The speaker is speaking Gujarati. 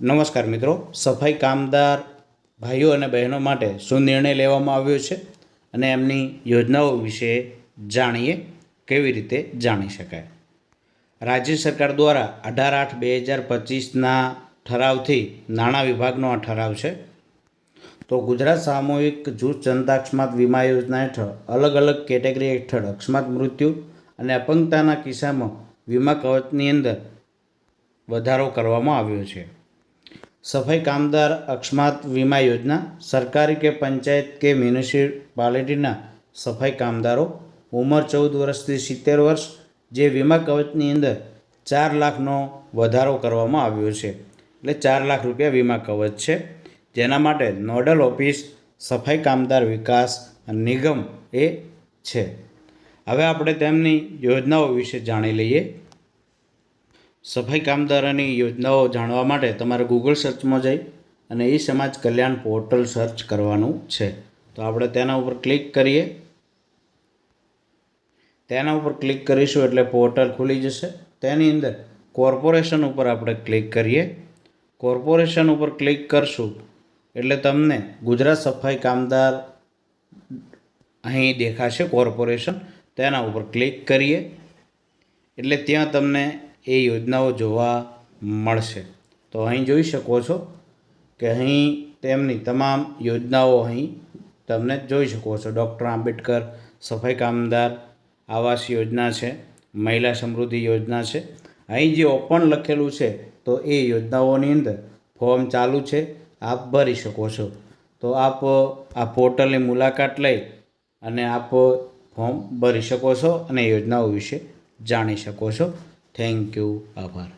નમસ્કાર મિત્રો, સફાઈ કામદાર ભાઈઓ અને બહેનો માટે શું નિર્ણય લેવામાં આવ્યો છે અને એમની યોજનાઓ વિશે જાણીએ, કેવી રીતે જાણી શકાય? રાજ્ય સરકાર દ્વારા અઢાર આઠ બે હજાર પચીસના ઠરાવથી નાણાં વિભાગનો આ ઠરાવ છે. તો ગુજરાત સામૂહિક જૂથ જનતા અકસ્માત વીમા યોજના હેઠળ અલગ અલગ કેટેગરી હેઠળ અકસ્માત મૃત્યુ અને અપંગતાના કિસ્સામાં વીમા કવચની અંદર વધારો કરવામાં આવ્યો છે. સફાઈ કામદાર અકસ્માત વીમા યોજના, સરકારી કે પંચાયત કે મ્યુનિસિપાલિટીના સફાઈ કામદારો, ઉંમર ચૌદ વર્ષથી સિત્તેર વર્ષ, જે વીમા કવચની અંદર ચાર લાખનો વધારો કરવામાં આવ્યો છે. એટલે ચાર લાખ રૂપિયા વીમા કવચ છે. જેના માટે નોડલ ઓફિસ, સફાઈ કામદાર વિકાસ નિગમ એ છે. હવે આપણે તેમની યોજનાઓ વિશે જાણી લઈએ. સફાઈ કામદારોની યોજનાઓ જાણવા માટે તમારે ગૂગલ સર્ચમાં જઈ અને એ સમાજ કલ્યાણ પોર્ટલ સર્ચ કરવાનું છે. તો આપણે તેના ઉપર ક્લિક કરીએ. તેના ઉપર ક્લિક કરીશું એટલે પોર્ટલ ખુલી જશે. તેની અંદર કોર્પોરેશન ઉપર આપણે ક્લિક કરીએ. કોર્પોરેશન ઉપર ક્લિક કરશું એટલે તમને ગુજરાત સફાઈ કામદાર અહીં દેખાશે કોર્પોરેશન તેના ઉપર ક્લિક કરીએ. એટલે ત્યાં તમને એ યોજનાઓ જોવા મળશે. તો અહીં જોઈ શકો છો કે અહીં તેમની તમામ યોજનાઓ અહીં તમને જોઈ શકો છો. ડૉક્ટર આંબેડકર સફાઈ કામદાર આવાસ યોજના છે, મહિલા સમૃદ્ધિ યોજના છે. અહીં જે ઓપન લખેલું છે, તો એ યોજનાઓની અંદર ફોર્મ ચાલુ છે. આપ ભરી શકો છો. તો આપ આ પોર્ટલની મુલાકાત લઈ અને આપ ફોર્મ ભરી શકો છો અને યોજનાઓ વિશે જાણી શકો છો. થેન્ક યુ આભાર